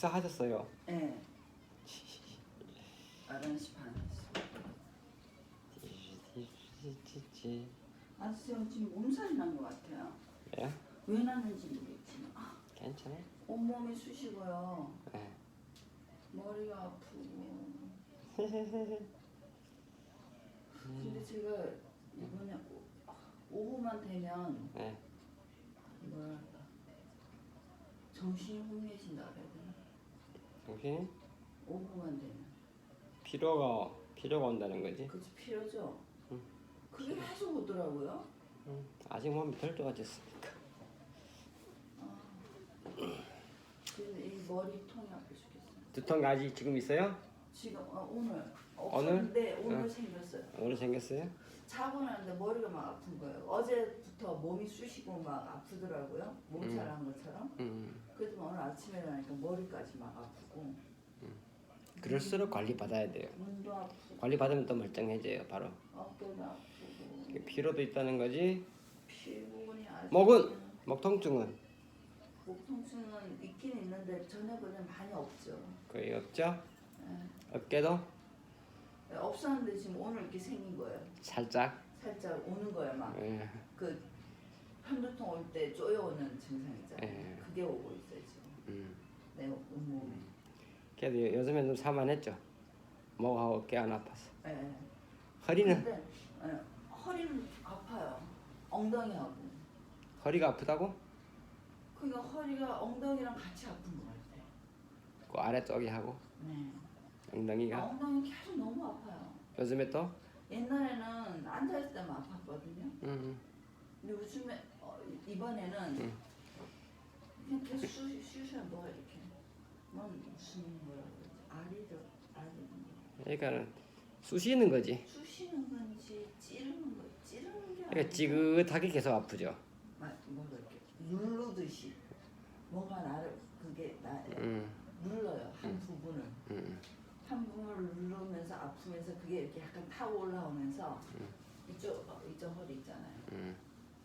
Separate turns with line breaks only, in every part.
식사하셨어요?
예. 11시 반에.
찌찌찌.
아저씨 지금 몸살이 난 것 같아요.
예?
왜 났는지 모르겠지만 아,
괜찮아요?
온몸이 쑤시고요.
예.
머리가 아프고. 근데 제가 이번에 오- 오후만 되면
예.
뭐랄까 정신이 혼미해진다 그래야 되나?
정신이
오후만 되면
피로가 피로가 온다는 거지.
그치 필요죠?
응.
그게 계속 오더라고요.
음, 아직 몸이 덜 좋아졌으니까.
그래서 이 머리통이 아파 죽겠어요.
두통 아직 지금 있어요?
지금 어, 오늘? 없었는데 오늘
응.
생겼어요.
오늘 생겼어요?
자고 나는데 머리가 막 아픈 거예요. 어제부터 몸이 쑤시고 막 아프더라고요. 몸살한 것처럼.
음.
그래도 오늘 아침에 일어나니까 머리까지 막 아프고
그럴수록 관리 받아야 돼요.
눈도 아프고
관리 받으면 또 멀쩡해져요. 바로.
어깨도 아프고
피로도 있다는 거지.
피부분이 아주
목은? 목 통증은
목 통증은 있긴 있는데 전에보다 많이 없죠.
거의 없죠?
예.
어깨도
없었는데 지금 오늘 이렇게 생긴 거예요.
살짝.
살짝 오는 거예요, 막.
예.
그 편두통 올 때 쪼여오는 증상 있잖아요.
예.
그게 오고 있어요 지금
음.
내 온몸에.
그래도 요- 요즘엔 좀 살만했죠. 목하고 어깨 안 아파서.
예.
허리는
근데 예, 허리는 아파요. 엉덩이하고.
허리가 아프다고?
그러니까 허리가 엉덩이랑 같이 아픈 것 같아.
그 아래쪽이 하고
네.
엉덩이가
엉덩이 계속 너무 아파요.
요즘에 또
옛날에는 앉아있을 때만 아팠거든요.
음.
근데 요즘에 어, 이번에는
음.
그냥 계속 쑤, 쑤셔 뭐가 이렇게 뭔 무슨 뭐라 그러지 아리죠 아리
그러니까는 쑤시는 거지.
쑤시는 건지 찌르는 거 찌르는 게
그러니까 지긋하게 계속 아프죠.
막 뭔가 이렇게 누르듯이 뭔가 나를 그게 나
음.
눌러요 한 부분을
음.
한 부분을 누르면서 아프면서 그게 이렇게 약간 타고 올라오면서 이쪽 어, 이쪽 허리 있잖아요
음.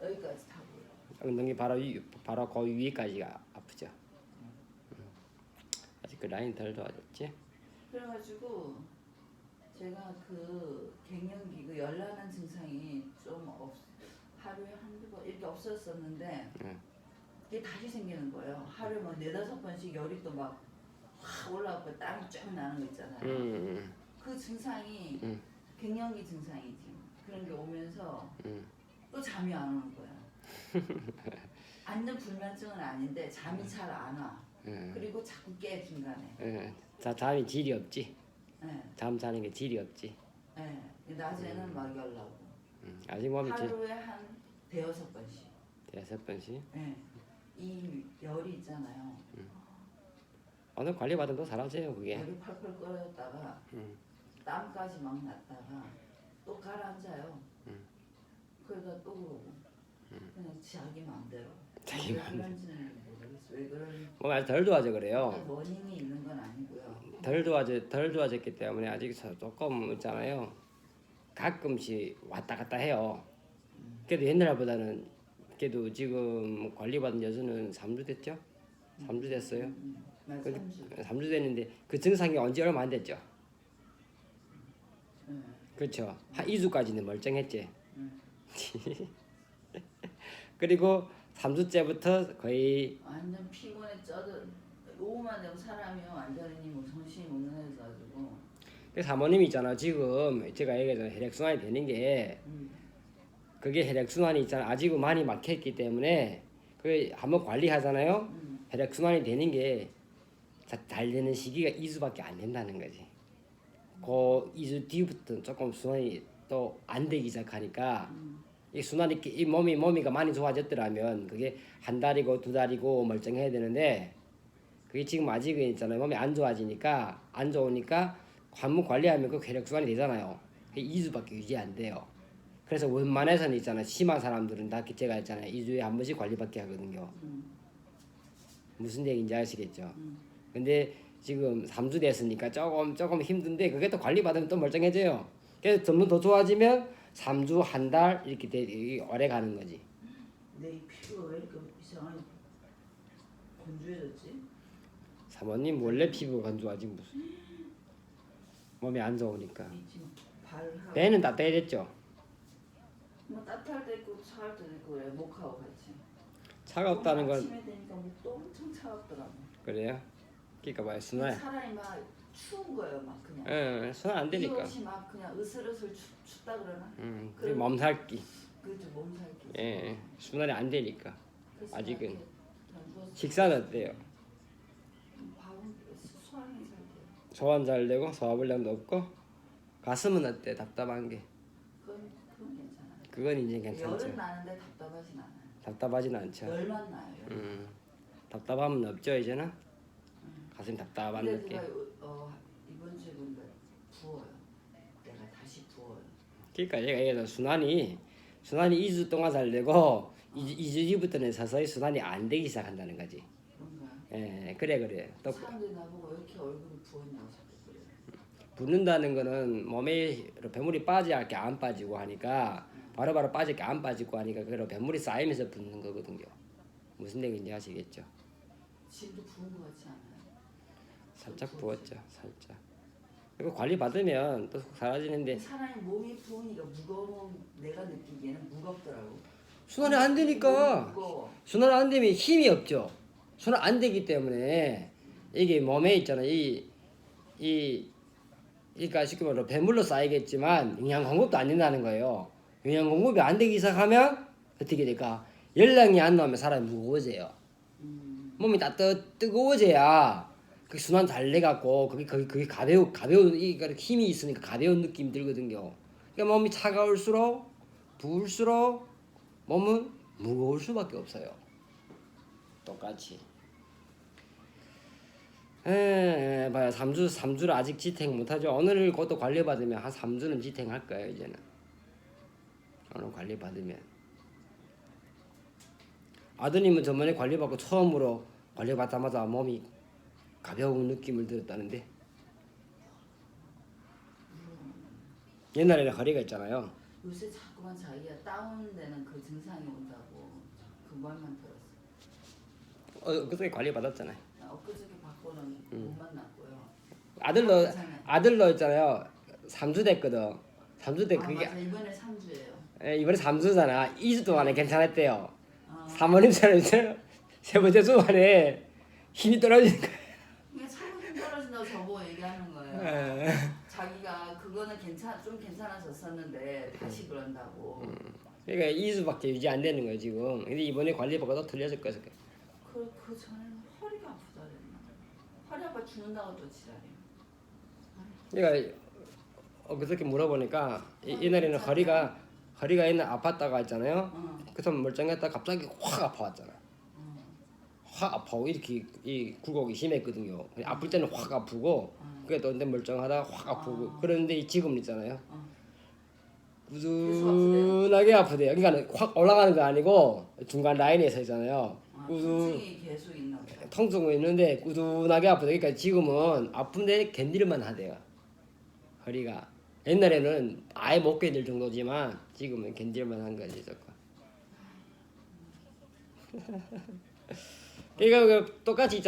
여기까지 타고 올라.
엉덩이 바로 위, 바로 그 위까지가 아프죠. 음. 아직 그 라인 덜 좋아졌지?
그래가지고 제가 그 갱년기 그 열나는 증상이 좀 없, 하루에 한두 번 이렇게 없었었는데
응.
이게 다시 생기는 거예요. 하루에 뭐 네다섯 번씩 열이 또 막 확 올라오고 땀이 쫙 나는 거 있잖아요.
음.
그 증상이
음.
갱년기 증상이지. 그런 게 오면서
음.
또 잠이 안 오는 거야. 완전 불면증은 아닌데 잠이 잘 안 와.
음.
그리고 자꾸 깨 중간에.
음. 자, 잠이 질이 없지.
네,
잠 자는 게 질이 없지.
네. 낮에는 막 열나고.
음. 아직 몸이 질
하루에 한 대여섯 번씩.
여섯 번씩.
네. 이 열이 있잖아요.
오늘 관리 받으면 또 사라져요 그게.
열이 펄펄 끓였다가
음.
땀까지 막 났다가 또 가라앉아요.
음.
그러다 또 그러고 그냥 자기 마음대로.
자기
왜
마음대로.
그런지는 모르겠어. 왜 그런
몸이 아직 덜 좋아져 그래요.
원인이 있는 건 아니고요.
덜 좋아져 덜 좋아졌기 때문에 아직 저- 조금 있잖아요. 가끔씩 왔다 갔다 해요. 그래도 옛날보다는 그래도 지금 관리받은 여수는 3주 됐죠? 3주 됐어요.
음, 만
그-
삼수.
3주 됐는데 그 증상이 언제 얼마 안 됐죠?
네.
그렇죠. 한 2주까지는 멀쩡했지.
음.
그리고 3주째부터 거의
완전 피곤해 쪄들 오후만 되면 사람이 완전히 뭐 정신이 못 나가지고
그 사모님이 있잖아 지금 제가 얘기했잖아 혈액순환이 되는 게
음.
그게 혈액순환이 있잖아 아직은 많이 막혀있기 때문에 그 한번 관리하잖아요
음.
혈액순환이 되는 게 잘 되는 시기가 2주밖에 안 된다는 거지 그 2주 뒤부터 조금 순환이 또 안 되기 시작하니까 이 순환이 이 몸이 몸이가 많이 좋아졌더라면 그게 한 달이고 두 달이고 멀쩡해야 되는데 그게 지금 아직은 있잖아요 몸이 안 좋아지니까 안 좋으니까 관문 관리하면 그 혈액 순환이 되잖아요. 그게 2주밖에 유지 안 돼요. 그래서 웬만해서는 있잖아 심한 사람들은 다 제가 있잖아요 2주에 한 번씩 관리받게 하거든요.
음.
무슨 얘기인지 아시겠죠?
음.
근데 지금 3주 됐으니까 조금 조금 힘든데 그게 또 관리 받으면 또 멀쩡해져요. 그래서 점점 더 좋아지면 3주 한 달 이렇게 돼 이게 오래 가는 거지.
내 피부가 왜 이렇게 이상하게 건조해졌지?
사모님 원래 피부가 안 좋아지 무슨 몸이 안 좋으니까
이 지금 발하고
배는 따뜻해졌죠
뭐 따뜻할 때 있고 차갈 때도 있고 그래 목하고 같이.
차갑다는 건
아침에 되니까 목도 엄청 차갑더라고.
그래요 그러니까 순환
사람이 막 추운 거예요, 막 그냥.
응 순환 안 되니까
이옷이 막 그냥 으슬으슬 추, 춥다 그러나?
음,
그리고-
몸살기
그죠 몸살기.
예 순환이 안 되니까
그래서
아직은.
이렇게 그냥 누워서
식사는 어때요
밥은 소화는 잘 돼요.
소환 잘 되고 소화불량도 없고 가슴은 어때 답답한 게
그건 그건 괜찮아요.
그건 이제 괜찮죠
열은 나는데 답답하진 않아요.
답답하진 않죠
열만 나요. 열.
음, 답답함은 없죠 이제는 가슴 답답한
근데
느낌
제가 어, 이번 주에 보니까 부어요. 내가 다시 부어요.
그러니까 얘가 얘가 순환이 순환이 2주 동안 잘 되고 2주, 2주 뒤부터는 서서히 순환이 안 되기 시작한다는 거지
그런가?
예 그래 그래 또
사람들이 나보고 왜 이렇게 얼굴이 부었냐고 자꾸 그래요.
붓는다는 거는 몸에 배물이 빠져야 할 게 안 빠지고 하니까 바로바로 빠질 게 안 빠지고 하니까 그런 배물이 쌓이면서 붓는 거거든요 무슨 얘기인지 아시겠죠
지금도 부은 것 같지 않아요?
살짝 부었죠 살짝 이거 관리 받으면 또 사라지는데
사람이 몸이 부으니까 무거운 내가 느끼기에는 무겁더라고.
순환이 안 되니까
무거워.
순환 안 되면 힘이 없죠. 순환 안 되기 때문에 이게 몸에 있잖아 이 이 그러니까 쉽게 말로 배물로 쌓이겠지만 영양 공급도 안 된다는 거예요. 영양 공급이 안 되기 시작하면 어떻게 될까? 열량이 안 나오면 사람이 무거워져요.
음,
몸이 다 뜨, 뜨거워져야 그 순환 잘 돼갖고 그게 그게, 그게 가벼우 가벼운 이 그러니까 힘이 있으니까 가벼운 느낌이 들거든요. 그러니까 몸이 차가울수록 부을수록 몸은 무거울 수밖에 없어요. 똑같이. 에, 봐요. 3주 3주를 아직 지탱 못하죠. 오늘 그것도 관리 받으면 한 3주는 지탱할 거예요 이제는. 오늘 관리 받으면. 아드님은 저번에 관리받고 처음으로 관리받자마자 몸이 가벼운 느낌을 들었다는데 옛날에는 허리가 있잖아요.
요새 자꾸만 자기가 다운되는 그 증상이 온다고 그 말만 들었어.
어, 그때 관리 받았잖아요.
나 엊그저께 받고는
음.
못 만났고요.
아들로
괜찮아요.
아들로 있잖아요. 3주 됐거든. 3주 때
아,
그게
맞아 이번에 3주예요.
에, 이번에 3주잖아. 2주 동안에 괜찮았대요.
아,
사모님처럼 이제 세 번째 주 만에 힘이 떨어지는
차고 힘 떨어진다고 저보고 얘기하는 거예요.
에.
자기가 그거는 괜찮 좀 괜찮아졌었는데 다시 그런다고.
그러니까 2주밖에 유지 안 되는 거예요 지금. 근데 이번에 관리받고 또 틀려질 거예요.
그, 그 전에는 허리가 아프다 그랬나? 허리 아파 죽는다고 또 지랄이에요.
그러니까 어, 그저께 물어보니까 이, 옛날에는 허리가 허리가 옛날 아팠다가 했잖아요.
어,
그래서 멀쩡했다 가 갑자기 확 아파왔잖아.
어,
확 아파고 이렇게 이 굴곡이 심했거든요. 아플 때는 확 아프고
어.
그게 또 근데 멀쩡하다가 확 아프고
아.
그런데 지금 있잖아요.
어.
꾸준하게 아프대요. 그러니까 확 올라가는 거 아니고 중간 라인에 서 있잖아요.
아,
꾸준
보다.
통증은 있는데 꾸준하게 아프대. 그러니까 지금은 아픈데 견딜만 하대요. 허리가 옛날에는 아예 못 견딜 정도지만 지금은 견딜만 한 거지 조금. 그러니까 그 똑같이 있잖아.